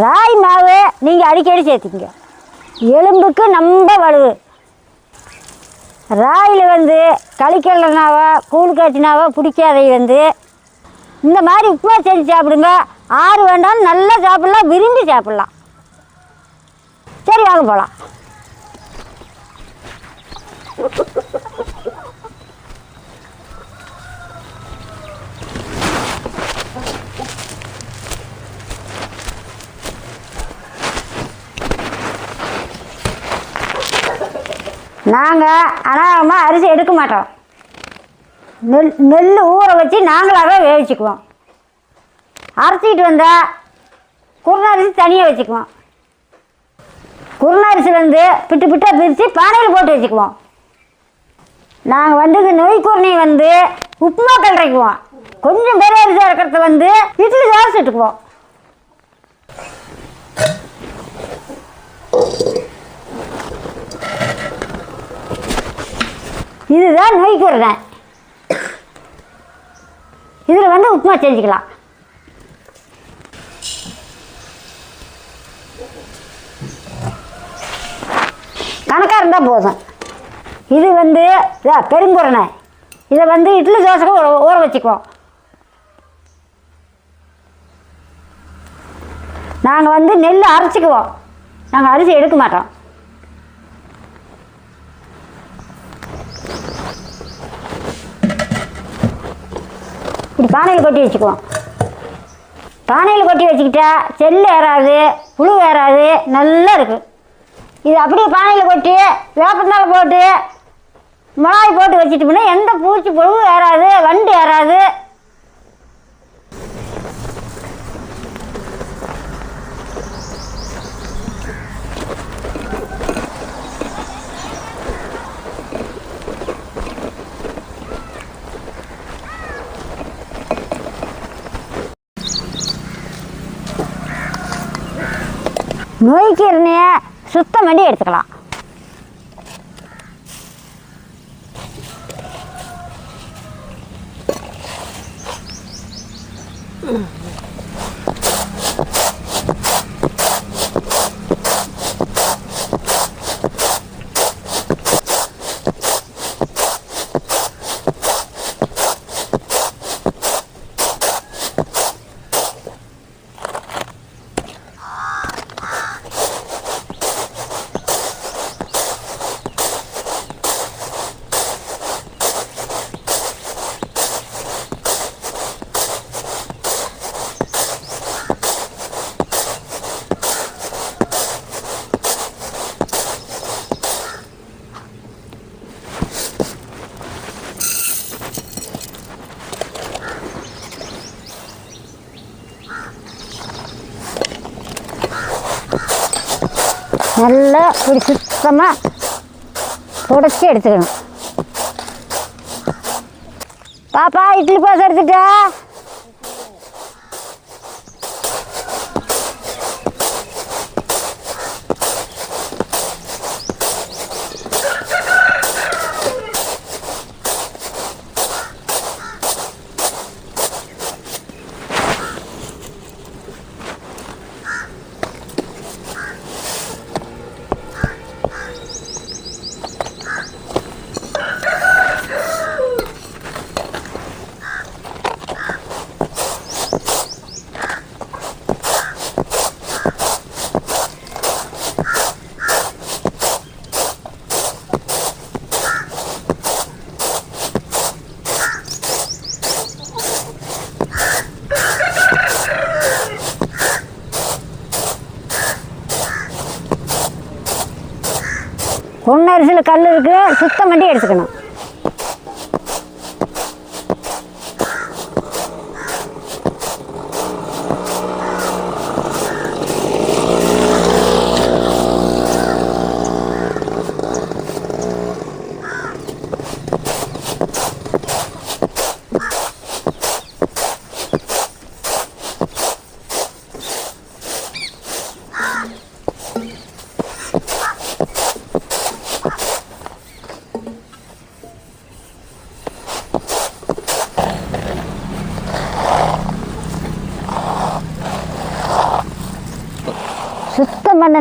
ராய் மாவு நீங்கள் அடிக்கடி சேர்த்திங்க எலும்புக்கு ரொம்ப வலுவு. ராயில் வந்து களிக்கல்லனாவோ கூழ் காய்ச்சினாவோ பிடிக்காதை வந்து. இந்த மாதிரி உப்புமா செஞ்சு சாப்பிடுங்க. ஆறு வேண்டாம் நல்லா சாப்பிட்லாம் விரும்பி சாப்பிட்லாம். சரி வாங்க போகலாம் நாங்கள் அனாவமாக அரிசி எடுக்க மாட்டோம். நெல் நெல் ஊற வச்சு நாங்களாகவே வேவிச்சுக்குவோம். அரைச்சிக்கிட்டு வந்தால் குருணரிசி தனியாக வச்சுக்குவோம். குருணரிசி வந்து பிட்டு பிட்டாக பிரித்து பானையில் போட்டு வச்சுக்குவோம். நாங்கள் வந்தது நொய் குருணை வந்து உப்புமா கல்றைக்குவோம் கொஞ்சம் பெரிய அரிசி இருக்கிறத வந்து இட்லி தோசை சுட்டுக்குவோம். இதுதான் நொய் இதில் வந்து உப்புமா செஞ்சுக்கலாம். கணக்காக இருந்தால் போதும். இது வந்து இதா இதை வந்து இட்லி தோசைக்கு ஊற ஊற வச்சுக்குவோம். நாங்கள் வந்து நெல் அரைச்சிக்குவோம். நாங்கள் அரிசி எடுக்க மாட்டோம். இப்படி பானையில் கொட்டி வச்சுக்குவோம். பானையில் கொட்டி வச்சுக்கிட்டா செல்லு ஏறாது புழு ஏறாது நல்லா இருக்குது இது அப்படியே பானையில் கொட்டி வேப்பத்தால் போட்டு மிளகாய் போட்டு வச்சுட்டோம்னா எந்த பூச்சி புழு ஏறாது வண்டு ஏறாது நோய்க்கு சுத்தம் பண்ணி எடுத்துக்கலாம். நல்லா இப்படி சுத்தமாக புடச்சி எடுத்துக்கணும். பாப்பா இட்லி பாசம் எடுத்துட்டா? பொன்னரிசியில் கல் இருக்குது சுத்தம் பண்ணி எடுத்துக்கணும்.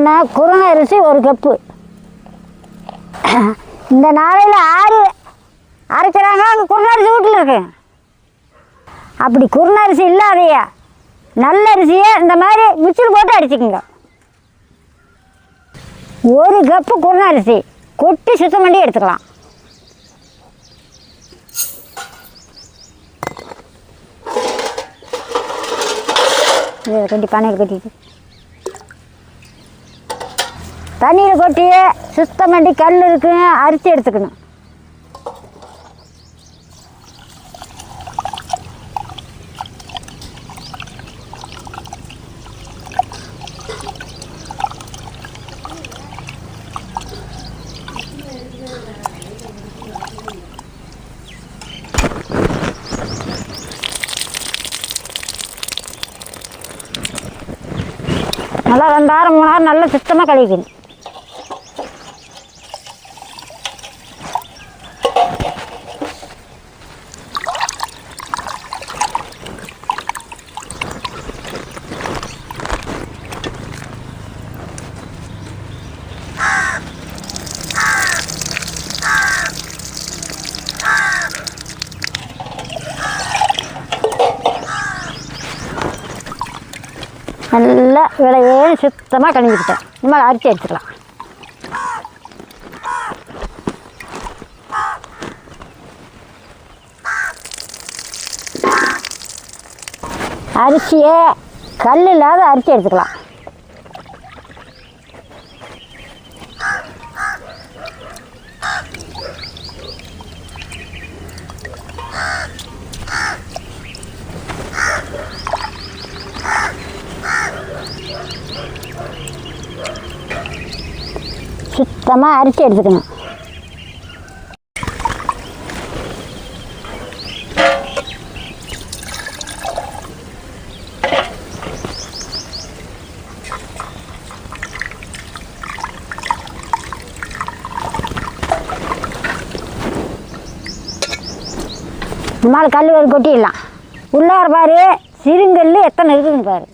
என்னென்னா பண்ணின அரிசி ஒரு கப்பு இந்த நாளையில் ஆறு அரைக்கிறாங்க அங்கே குருணரிசி வீட்டில் இருக்கு. அப்படி குருணரிசி இல்லாதையா நல்ல அரிசியை இந்த மாதிரி மிக்சியில் போட்டு அடிச்சுக்குங்க. ஒரு கப்பு குருணரிசி கொட்டி சுத்தம் பண்ணி எடுத்துக்கலாம். இதை கொட்டி பானையில் கட்டிட்டு. தண்ணியில் கொட்டி சுத்தம் பண்ணி கல் இருக்குங்க அரிசி எடுத்துக்கணும். நல்லா ரெண்டாயிரம் மூணாயிரம் நல்லா சுத்தமாக கழிக்கணும் நல்லா விளையே சுத்தமாக கழுவிக்கிட்டேன். நம்ம அரிசி எடுத்துக்கலாம். அரிசியை கல் இல்லாத அரிசி எடுத்துக்கலாம். சுத்தமாக அரிசி எடுத்துக்கணும். நம்மளால் கல் கொட்டிடலாம். உள்ளார பாரு சிறுங்கல் எத்தனை இருக்குதுன்னு பாரு.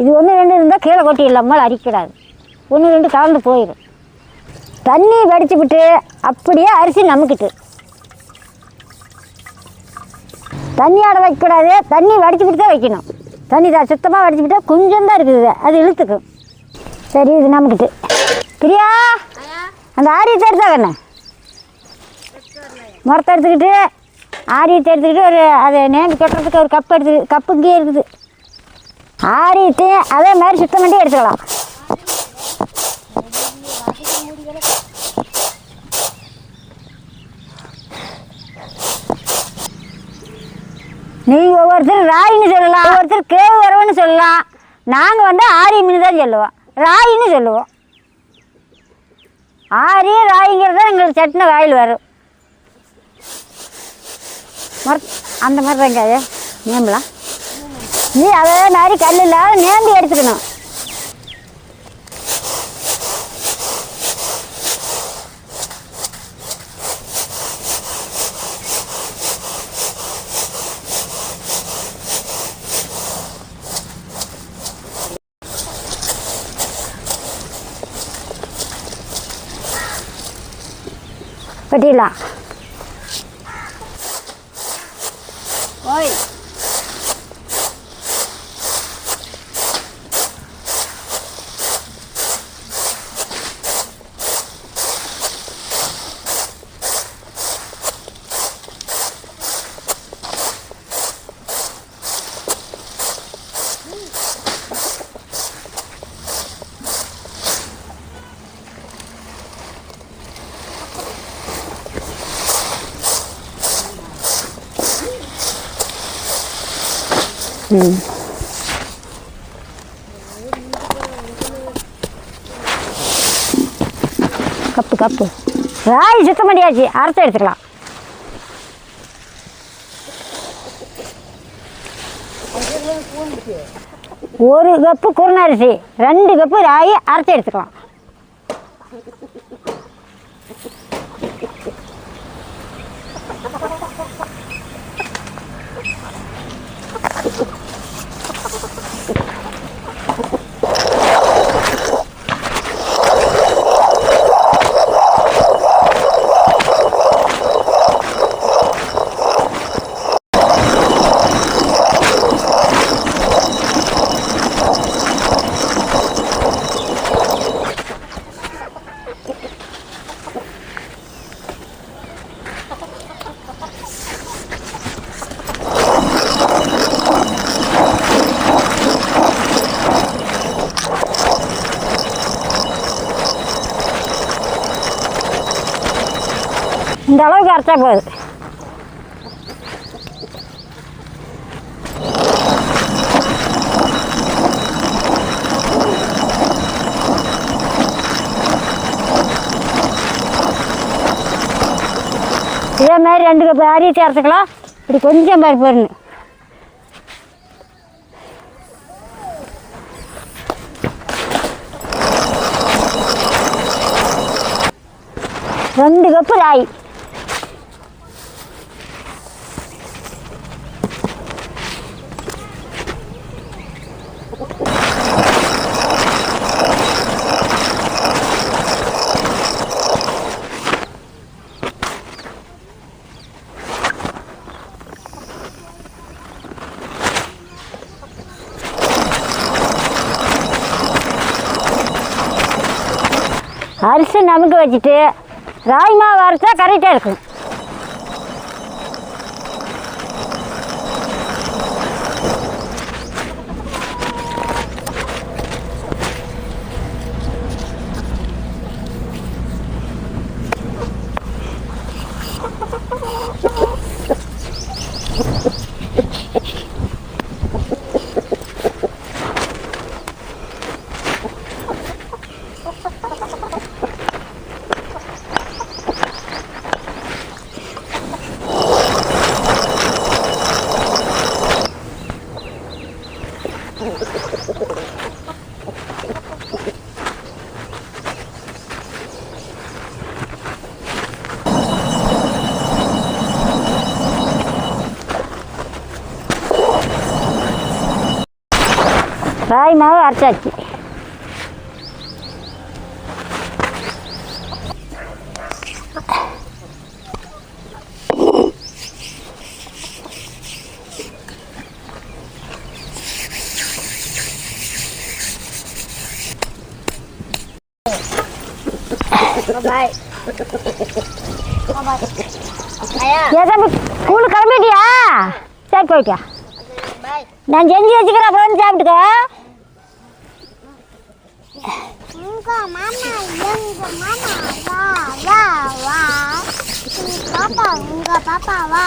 இது ஒன்று ரெண்டு இருந்தால் கீழே கொட்டிடலாம் மேலே அரிக்கிடாது ஒன்று ரெண்டு கலந்து போயிடும் தண்ணி வடித்து விட்டு அப்படியே அரிசி நமக்கிட்டு. தண்ணி ஆட வைக்கக்கூடாது தண்ணி வடித்து விட்டு தான் வைக்கணும். தண்ணி தான் சுத்தமாக வடித்து விட்டால் கொஞ்சம் தான் இருக்குது அது இழுத்துக்கும். சரி இது நமக்கிட்டு. பிரியா அந்த ஆரியத்தை எடுத்தா கண்ணு? முறத்தை எடுத்துக்கிட்டு ஆரியத்தை எடுத்துக்கிட்டு ஒரு அதை நேந்து கட்டுறதுக்கு ஒரு கப் எடுத்து கப்பு இங்கேயே இருக்குது. ஆரியத்தையும் அதே மாதிரி சுத்தம் பண்ணி எடுத்துக்கலாம். நீங்கள் ஒவ்வொருத்தர் ராயின்னு சொல்லலாம். ஒவ்வொருத்தர் கேவு சொல்லலாம். நாங்கள் வந்து ஆரிய மீன் தான் சொல்லுவோம். ராயின்னு சொல்லுவோம். ஆரிய ராயிங்கிறது தான் எங்களுக்கு சட்டின வாயில் வரும். மர அந்த மாதிரி வெங்காய நேம்பலாம் நீ அதே மாதிரி கல் இல்லாத ก็ดีละ கப்பு கப்பு. ராய் சுத்தம் பண்ணியாச்சு அரைச்சி எடுத்துக்கலாம். ஒரு கப்பு குருணரிசி ரெண்டு கப்பு ராகி அரைச்சி எடுத்துக்கலாம் இந்த அளவுக்கு போதும் இதே மாதிரி ரெண்டு கப் அரிய சேர்த்துக்கலாம் இப்படி கொஞ்சம் பருப்பு வரணும் ரெண்டு கப்பு ராய் அரிசி நமக்கு வச்சுட்டு ராய்மா மாவு கரெக்டாக இருக்கும் ராய் மாவு அரைச்சாச்சு ஏதோ ஸ்கூலு கிளம்பிட்டியா சரி போயிட்டியா? நான் செஞ்சு வச்சுக்கிறேன் அப்புறம் வந்து சாப்பிட்டுக்கோ. பாப்பா உங்க பாப்பா வா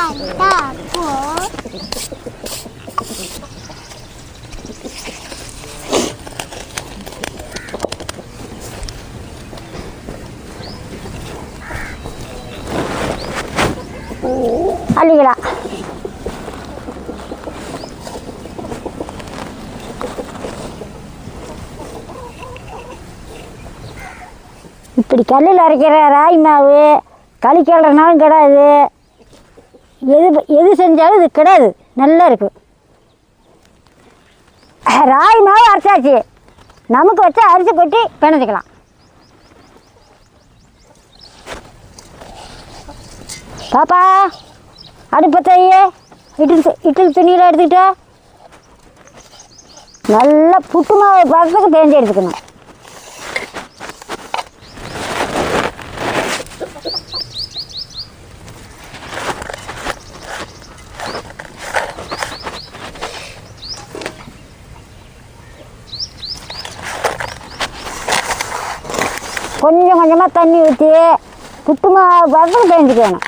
அள்ளிக்கலாம் இப்படி கல்லில் அரைக்கிற ராய் மாவு களி கிளறனாலும் கிடாது. எது எது செஞ்சாலும் இது கிடாது. நல்லா இருக்கும் ராய் மாவு அரைச்சாச்சு. நமக்கு வச்சு அரிசி கொட்டி பிணைஞ்சிக்கலாம். பாப்பா. அடுப்பத்தையே இட்டில் இட்டில் இட்லி துணியில் எடுத்துக்கிட்டா? நல்லா புட்டு மாவு பக்கத்துக்கு பேஞ்சு எடுத்துக்கணும். கொஞ்சம் கொஞ்சமாக தண்ணி ஊற்றி புட்டு மாவு பார்த்து தேஞ்சிக்கணும்.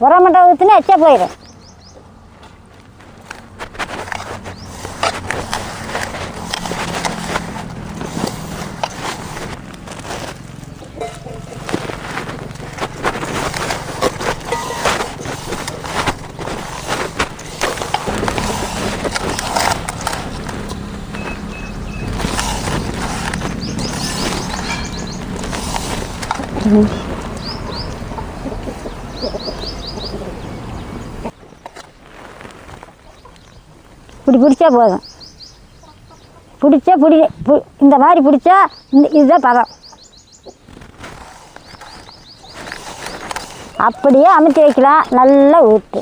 உரமண்டை ஊற்றினா எச்சா போயிடும் பிடிச்சா போதும். பிடிச்சா பிடி இந்த மாதிரி பிடிச்சா இந்த இதுதான் பதம். அப்படியே அமுத்தி வைக்கலாம். நல்லா ஊற்று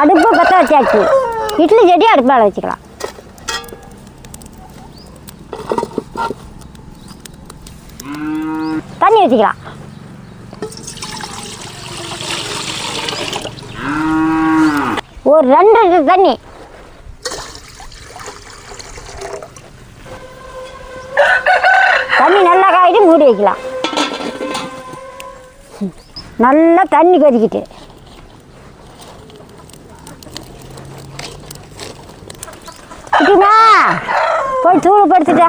அடுப்பு பற்ற வச்சாச்சு. இட்லி செடி அடுப்பால் வச்சுக்கலாம். தண்ணி வச்சுக்கலாம். ஒரு ரெண்டு லிட்டர் தண்ணி. தண்ணி நல்லா காயிட்டு மூடி வைக்கலாம். நல்லா தண்ணி கொதிக்கிட்டு குட்டிமா போய் தூள் படுத்துட்டா.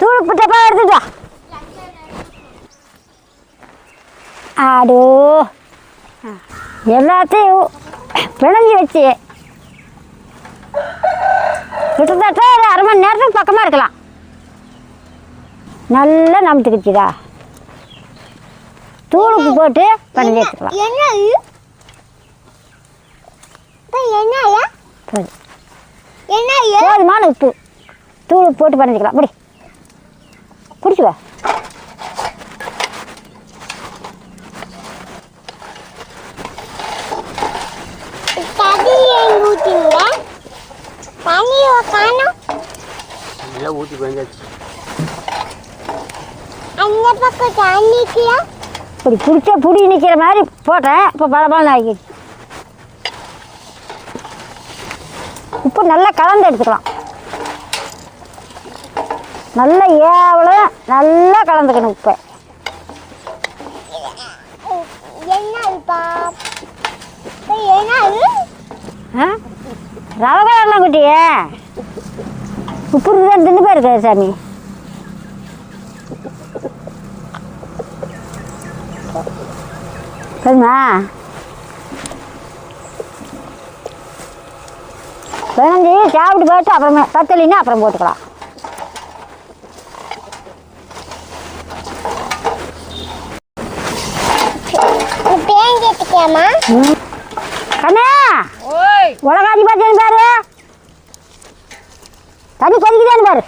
தூள் புட்டப்பா எடுத்துட்டா ஆடோ. எல்லாத்தையும் பிணைஞ்சி வச்சு. கிட்டத்தட்ட ஒரு அரை மணி நேரத்துக்கு பக்கமாக இருக்கலாம். நல்லா நமுத்துக்கிச்சுதா தூளுக்கு போட்டு பிணைஞ்சி ஐயா? போதும்? போதுமான உப்பு. தூள் போட்டு தண்ணி? தண்ணியை காணோம். எல்லாம் ஊற்றி கொஞ்சாச்சு அந்த பக்கம் தண்ணிக்குயா? இப்படி பிடிச்ச புடி நிற்கிற மாதிரி போட்டேன். இப்போ பல ஆகிடுச்சு. நல்லா கலந்து எடுத்துக்கலாம். நல்லா ஏவல நல்லா கலந்துக்கணும்? இப்ப. ரவை கலர்லாம் குட்டியே. உப்பு இருக்குதான் தின்னு பாருக்க சாமி சரிம்மா பிணைஞ்சி சாப்பிட்டு பார்த்து அப்புறமே பத்தலின்னா அப்புறம் போட்டுக்கலாம். கண்ணா! உலகாதி பார்த்தேன்னு பாரு. தண்ணி கொதிக்குதான்னு பாரு.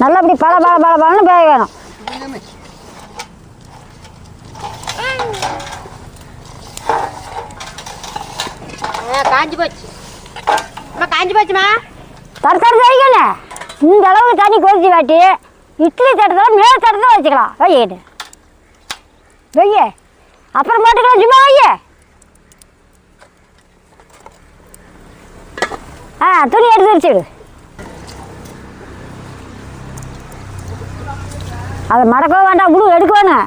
நல்லா இப்படி பல பல பல பலன்னு பேய வேணும். காஞ்சி போச்சு அம்மா காஞ்சி போச்சுமா தரத்தர செய்யணும் இந்த அளவுக்கு தண்ணி கொதிச்சு காட்டி இட்லி தட்டத்தில் மேல் தட்டத்தில் வச்சுக்கலாம் வையிட்டு வைய அப்புறம் போட்டுக்கலாம் சும்மா வைய ஆ துணி எடுத்து வச்சுடு அதை மடக்கவே வேண்டாம் விடு எடுக்க வேணும்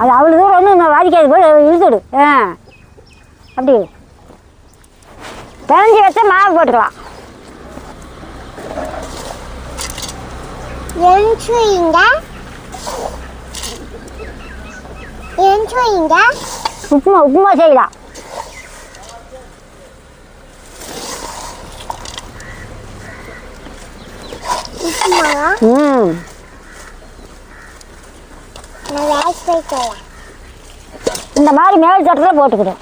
அது அவ்வளோ தூரம் ஒன்றும் வாதிக்காது போய் இழுத்துடு ஆ. அப்படி. பிணைஞ்சி வச்சா மாவு போட்டுக்கலாம்? உப்புமா உப்புமா செய்யலாம். உப்புமாவா? ம் நான் வேலைக்கு போயிட்டு வரேன். இந்த மாதிரி மேல் தட்டத்தில் போட்டுக்கிடும்.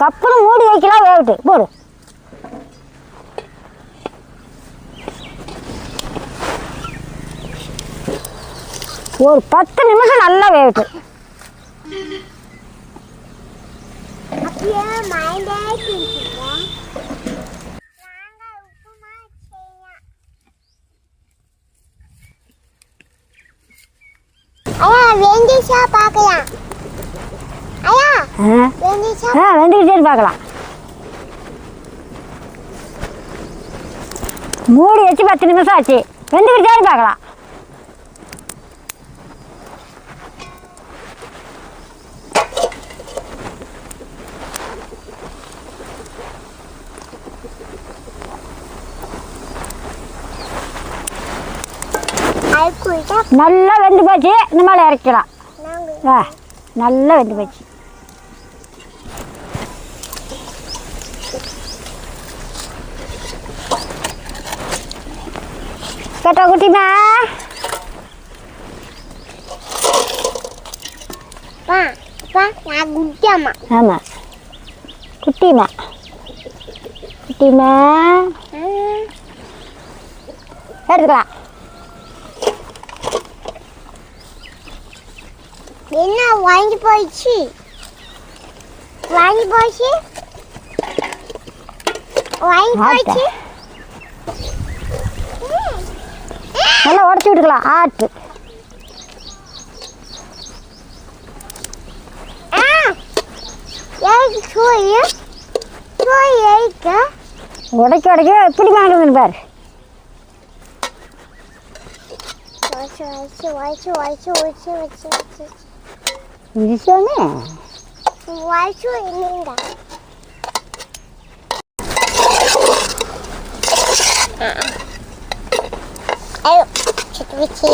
கப்புன்னு மூடி வைக்கலாம் வேவிட்டு. போடு. ஒரு பத்து நிமிஷம் நல்லா வேவிட்டு. அப்படியே மைண்டே. ஐயா வெந்திச்சா பார்க்கலாம். ஐயா ஆ? பார்க்கலாம். மூடி வச்சு பத்து நிமிஷம் ஆச்சு. வெந்துக்கிட்டேன்னு பார்க்கலாம் அது குடிச்சா நல்லா வெந்து போச்சு. இந்த மேலே இறக்கலாம் ஆ நல்லா வெந்து போச்சு. கேட்டா குட்டிமா? ஆமாம் குட்டிமா? குட்டிமா? எடுத்துக்கலாம். என்ன வாங்கி போயிடுச்சு? வாங்கி போச்சு? வாங்கி போயிடுச்சு? நல்லா உடச்சி விட்டுக்கலாம். ஆட்டு. ஆ எனக்கு சோறு சோறு எதுக்கு உடைக்க உடைக்க எப்படி வாங்குதுன்னு பாரு வச்சு வச்சு வச்சு வச்சு வச்சு வச்சு வச்சு விஷயமே வச்சு என்னங்க ஐயோ சுட்டு வச்சு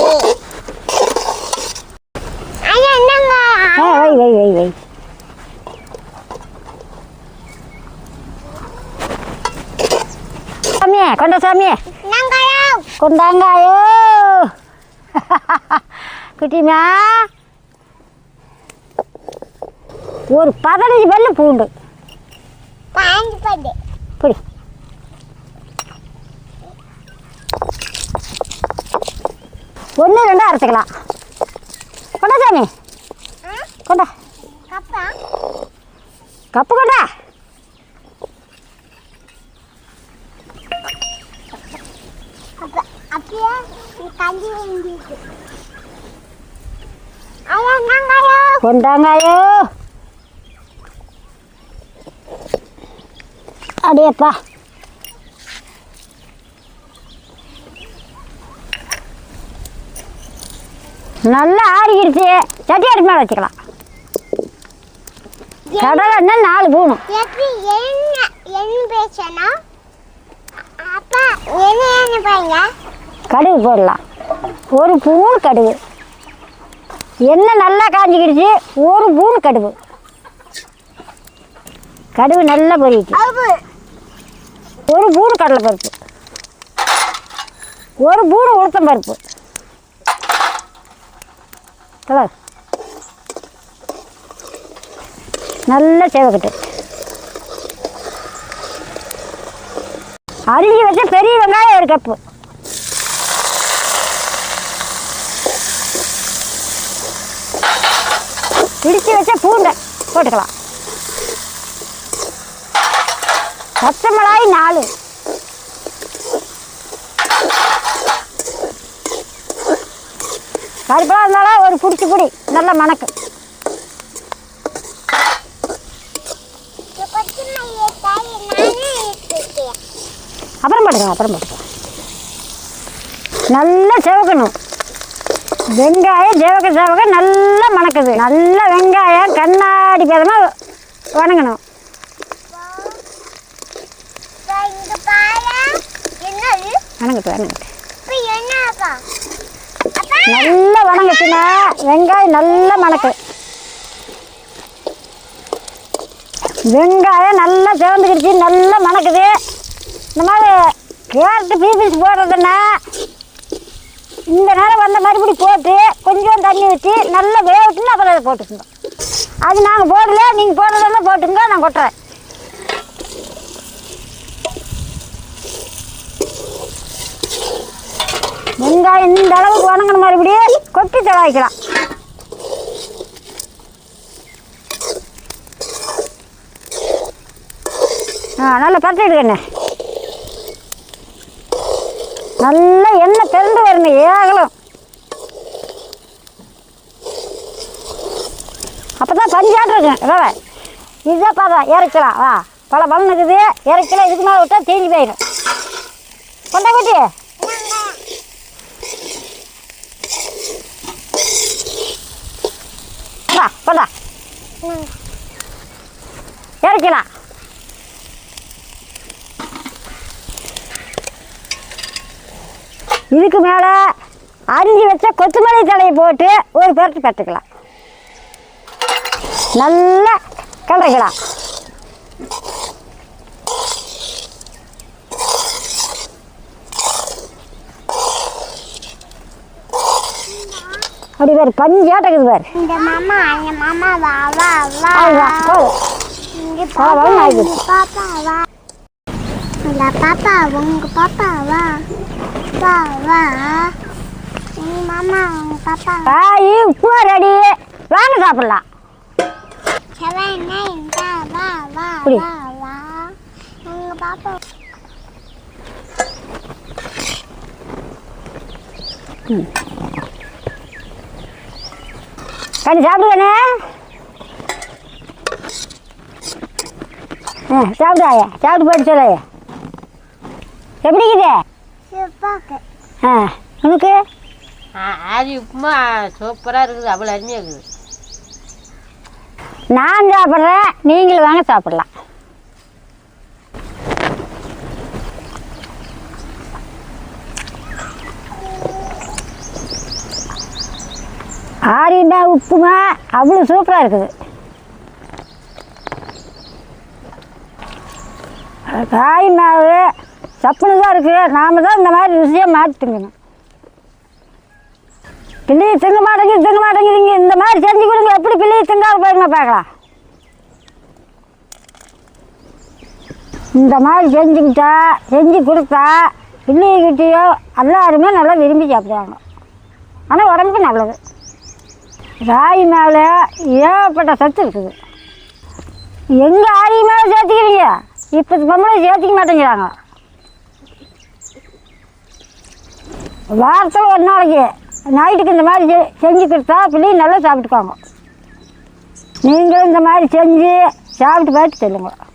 ஐயா என்னங்க ஆ வை வை வை வை சாமியே கொண்ட சாமியே என்னங்கய்யா கொண்டாங்காயோ குட்டிமா ஒரு பதினஞ்சு வெள்ளை பூண்டு. பாஞ்சு பண்ணு பிடி. ஒன்று ரெண்டு அரைச்சிக்கலாம் கொண்டா சாமி. கொண்டா. கப்பா? கப்பு கொண்டா. கொண்டாங்காயோ அடியப்பா. நல்லா ஆறிக்கிடுச்சு சட்டி அடுப்பு மேலே வச்சுக்கலாம். கடலை எண்ணெய் நாலு பூணும் கடுகு போடலாம். ஒரு பூணு கடுகு. எண்ணெய் நல்லா காஞ்சிக்கிடுச்சு. ஒரு பூணு கடுகு. கடுகு நல்லா அது ஒரு பூணு கடலை பருப்பு. ஒரு பூணு உளுத்தம் பருப்பு. கலர் நல்லா சேவக்கட்டு. அரிஞ்சு வச்ச பெரிய வெங்காயம் ஒரு கப்பு. இடிச்சு வச்ச பூண்டை போட்டுக்கலாம். பச்சை மிளகாய் நாலு. கருப்பா இருந்தாலும் ஒரு பிடிச்சி பிடி நல்லா மணக்கு. அப்புறம் போட்டுக்கலாம் அப்புறம் போட்டுக்கலாம். நல்லா செவக்கணும். வெங்காயம் செவக்க செவக்க நல்லா மணக்குது. நல்லா வெங்காயம் கண்ணாடி பதமாக வணங்கணும் இப்போ இங்க பாரு என்னது நல்ல வணங்க இப்போ நல்லா வெங்காயம் நல்லா மணக்கு. வெங்காயம் நல்லா சிவந்துக்கிடுச்சு நல்லா மணக்குது. இந்த மாதிரி கேரட்டு பீபிள்ஸ் போடுறதுன்னா இந்த நேரம் வந்த மறுபடி போட்டு கொஞ்சம் தண்ணி ஊற்றி நல்லா வேகட்டுன்னு அப்புறம் அதை போட்டுக்கோங்க அது நாங்கள் போடல நீங்கள் போடுறதெல்லாம் போட்டுங்க நான் கொட்டுறேன். வெங்காயம் இந்த அளவுக்கு வணங்கின மறுபடியும் கொட்டி தலாய்க்கலாம் ஆ நல்லா பரட்டிடுங்கண்ணே நல்லா எண்ணெய் திரண்டு வரணும் ஏகலும். அப்போ தான் பஞ்சாட்டிருக்கேன் இருக்கும் ரவை இதுதான் பார்த்தா இறக்கலாம் வா. பல பலன் இருக்குது இறக்கலாம் இதுக்கு மேலே விட்டால் தேஞ்சு போயிடும். கொண்டா குட்டி. கொண்டா இறக்கலாம் இதுக்கு மேலே அரிஞ்சு வச்ச கொத்தமல்லி தலையை போட்டு ஒரு பரட்டு பெற்றுக்கலாம் நல்லா கிளறிக்கலாம் அப்படி பாரு பஞ்சாட்டக்குது பாரு. இந்த மாமா அந்த மாமா வா வா வா. இங்க வா, வா, பாப்பா. இங்க பாப்பா வா. இந்த பாப்பா உங்க பாப்பா வா. வா வா. உங்க மாமா உங்க பாப்பா உப்புமா ரெடி. வாங்க சாப்பிடலாம். செவன் நைன் வா வா வா. வா வா. உங்க பாப்பா கண்ணு சாப்பிடுவேண்ணே ஆ சாப்பிடாயா சாப்பிட்டு போயிட்டு சொல்லையா எப்படி இருக்குது? ஆ உனக்கு? ஆ ஆதி உப்புமா சூப்பராக இருக்குது. அவ்வளோ அருமையாக இருக்குது. நான் சாப்பிட்றேன் நீங்களும் வாங்க சாப்பிடலாம். ஆரியண்டா உப்புமா அவ்வளோ சூப்பராக இருக்குது. காய் மாவு சப்புனு தான் இருக்குது நாம தான் இந்த மாதிரி ருசியாக மாற்றி திங்கணும். பிள்ளையை திங்க மாட்டேங்குது திங்க மாட்டேங்குதுங்க. இந்த மாதிரி செஞ்சு கொடுங்க. எப்படி பிள்ளையை திங்காம போயிருங்க பார்க்கலாம். இந்த மாதிரி செஞ்சுக்கிட்டா செஞ்சு கொடுத்தா பிள்ளைகிட்டேயோ எல்லாருமே நல்லா விரும்பி சாப்பிடுவாங்க. ஆனால் உடம்புக்கு நல்லது. ராகி மேலே ஏகப்பட்ட சத்து இருக்குது. எங்கே ஆரி மேலே சேர்த்துக்கிறீங்க? இப்போ பொம்பளை சேர்த்துக்க மாட்டேங்கிறாங்க. வாரத்தில் ஒரு நாளைக்கு நைட்டுக்கு இந்த மாதிரி செ- செஞ்சு கொடுத்தா பிள்ளைங்க நல்லா சாப்பிட்டுக்குவாங்க. நீங்களும் இந்த மாதிரி செஞ்சு சாப்பிட்டு பார்த்து சொல்லுங்கள்